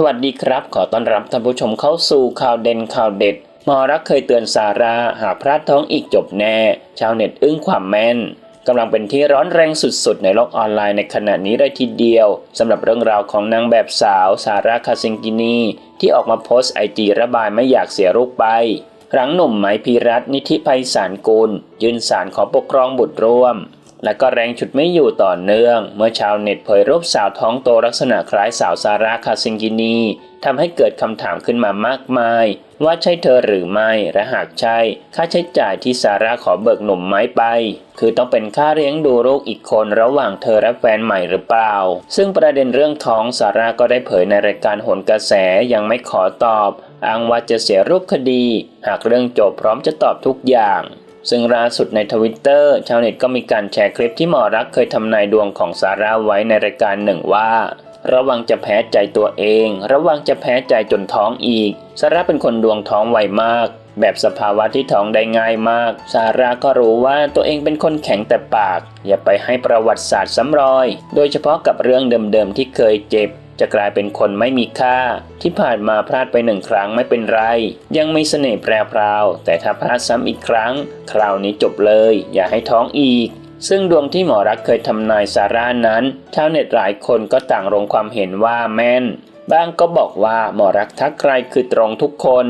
สวัสดีครับ ขอต้อนรับท่านผู้ชมเข้าสู่ข่าวเด่นข่าวเด็ดหมอรักเคยเตือนซาราหากพลาดท้องอีกจบแน่ ชาวเน็ตอึ้งความแม่นกำลังเป็นที่ร้อนแรงสุดๆ ในโลกออนไลน์ในขณะนี้เลยทีเดียวสำหรับเรื่องราวของนางแบบสาวซาราคาซิงกินีที่ออกมาโพสต์ไอจีระบายไม่อยากเสียรูปไปหลังหนุ่มไหมพีรัตนนิธิภัยสารกุล ยืนสารขอปกครองบุตรร่วม และก็แรงฉุดไม่อยู่ต่อเนื่อง เมื่อชาวเน็ตเผยรูปสาวท้องโตลักษณะคล้ายสาวซาร่าคาซิงกินีทำให้เกิดคำถามขึ้นมามากมาย ว่าใช่เธอหรือไม่ และหากใช่ ค่าใช้จ่ายที่ซาร่าขอเบิกหนุ่มไม้ไป คือต้องเป็นค่าเลี้ยงดูลูกอีกคนระหว่างเธอและแฟนใหม่หรือเปล่า ซึ่งประเด็นเรื่องท้องซาร่าก็ได้เผยในรายการโหนกระแสยังไม่ขอตอบอ้างว่าจะเสียรูปคดี หากเรื่องจบพร้อมจะตอบทุกอย่าง ซึ่งล่าสุดในทวิตเตอร์ชาวเน็ตก็มีการแชร์คลิปที่หมอรักเคยทำนายดวงของซาร่าไว้ในรายการหนึ่งว่า ระวังจะแพ้ใจตัวเอง ระวังจะแพ้ใจจนท้องอีกซาร่าเป็นคนดวงท้องไวมาก แบบสภาวะที่ท้องได้ง่ายมากซาร่าก็รู้ว่าตัวเองเป็นคนแข็งแต่ปาก อย่าไปให้ประวัติศาสตร์ซ้ำรอย โดยเฉพาะกับเรื่องเดิมๆที่เคยเจ็บ จะกลายเป็นคนไม่มีค่า ที่ผ่านมาพลาดไปหนึ่งครั้งไม่เป็นไร ยังไมีเสน่ห์แปรพราว แต่ถ้าพลาดซ้ำอีกครั้ง คราวนี้จบเลย อย่าให้ท้องอีกซึ่งดวงที่หมอรักเคยทำนายซาร่านั้น ชาวเน็ตหลายคนก็ต่างลงความเห็นว่าแม่น บ้างก็บอกว่าหมอรักทักใครคือตรงทุกคน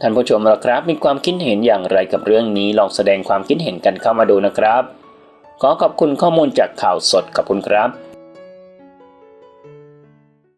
ท่านผู้ชมละครับมีความคิดเห็นอย่างไรกับเรื่องนี้ลองแสดงความคิดเห็นกันเข้ามาดูนะครับ ขอขอบคุณข้อมูลจากข่าวสดขอบคุณครับ